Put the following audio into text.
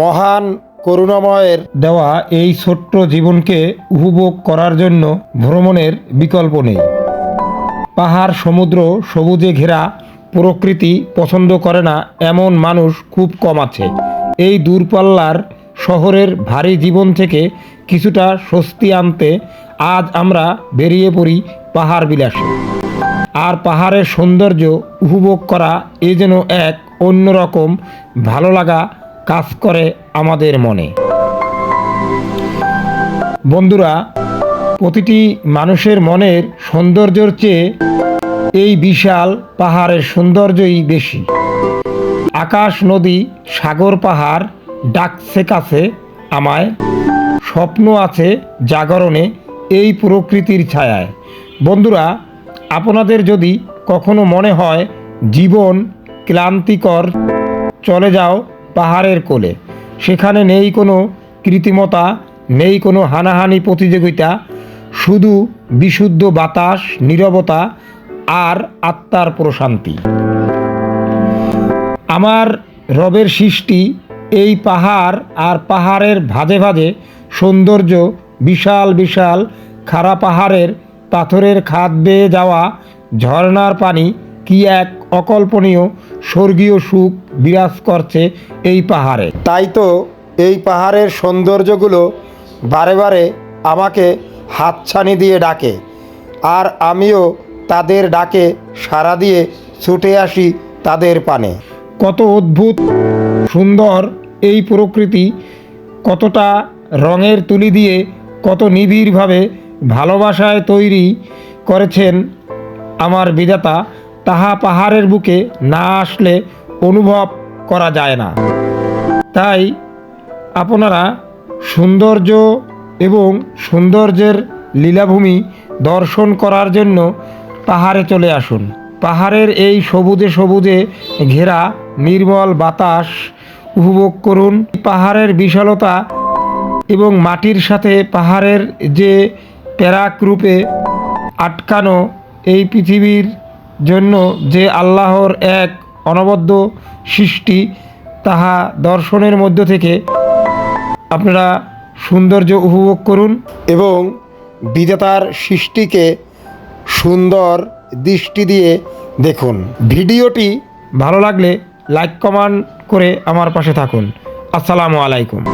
মহান করুণাময়ের দেওয়া এই ছোট্ট জীবনকে উপভোগ করার জন্য ভ্রমণের বিকল্প নেই। পাহাড়, সমুদ্র, সবুজে ঘেরা প্রকৃতি পছন্দ করে না এমন মানুষ খুব কম আছে। এই দূরপাল্লার শহরের ভারী জীবন থেকে কিছুটা স্বস্তি আনতে আজ আমরা বেরিয়ে পড়ি পাহাড় বিলাসে। আর পাহাড়ের সৌন্দর্য উপভোগ করা এ যেন এক অন্যরকম ভালো লাগা কাজ করে আমাদের মনে। বন্ধুরা, প্রতিটি মানুষের মনের সৌন্দর্যর চেয়ে এই বিশাল পাহাড়ের সৌন্দর্যই বেশি। আকাশ, নদী, সাগর, পাহাড় ডাকছে কাছে আমায়। স্বপ্ন আছে জাগরণে এই প্রকৃতির ছায়ায়। বন্ধুরা, আপনাদের যদি কখনো মনে হয় জীবন ক্লান্তিকর, চলে যাও পাহাড়ের কোলে। সেখানে নেই কোনো কৃত্রিমতা, নেই কোনো হানাহানি প্রতিযোগিতা, শুধু বিশুদ্ধ বাতাস, নীরবতা আর আত্মার প্রশান্তি। আমার রবের সৃষ্টি এই পাহাড় আর পাহাড়ের ভাজে ভাজে সৌন্দর্য বিশাল বিশাল খাড়া পাহাড়ের পাথরের খাদ বেয়ে যাওয়া ঝর্ণার পানি কি এক অকল্পনীয় স্বর্গীয় সুখ বিরাজ করছে এই পাহাড়ে। তাই তো এই পাহাড়ের সৌন্দর্যগুলো বারে বারে আমাকে হাতছানি দিয়ে ডাকে আর আমিও তাদের ডাকে সাড়া দিয়ে ছুটে আসি তাদের পানে। কত অদ্ভুত সুন্দর এই প্রকৃতি কতটা রঙের তুলি দিয়ে কত নিবিড়ভাবে ভালোবাসায় তৈরি করেছেন আমার বিধাতা তাহা পাহাড়ের বুকে না আসলে অনুভব করা যায় না। তাই আপনারা সৌন্দর্য এবং সৌন্দর্যের লীলাভূমি দর্শন করার জন্য পাহাড়ে চলে আসুন। পাহাড়ের এই সবুজে সবুজে ঘেরা নির্মল বাতাস উপভোগ করুন। পাহাড়ের বিশালতা এবং মাটির সাথে পাহাড়ের যে প্যারাক রূপে আটকানো এই পৃথিবীর জন্য যে আল্লাহর এক অনবদ্য সৃষ্টি তাহা দর্শনের মধ্য থেকে আপনারা সৌন্দর্য উপভোগ করুন এবং বিধাতার সৃষ্টিকে সুন্দর দৃষ্টি দিয়ে দেখুন। ভিডিওটি ভালো লাগলে লাইক, কমেন্ট করে আমার পাশে থাকুন। আসসালামু আলাইকুম।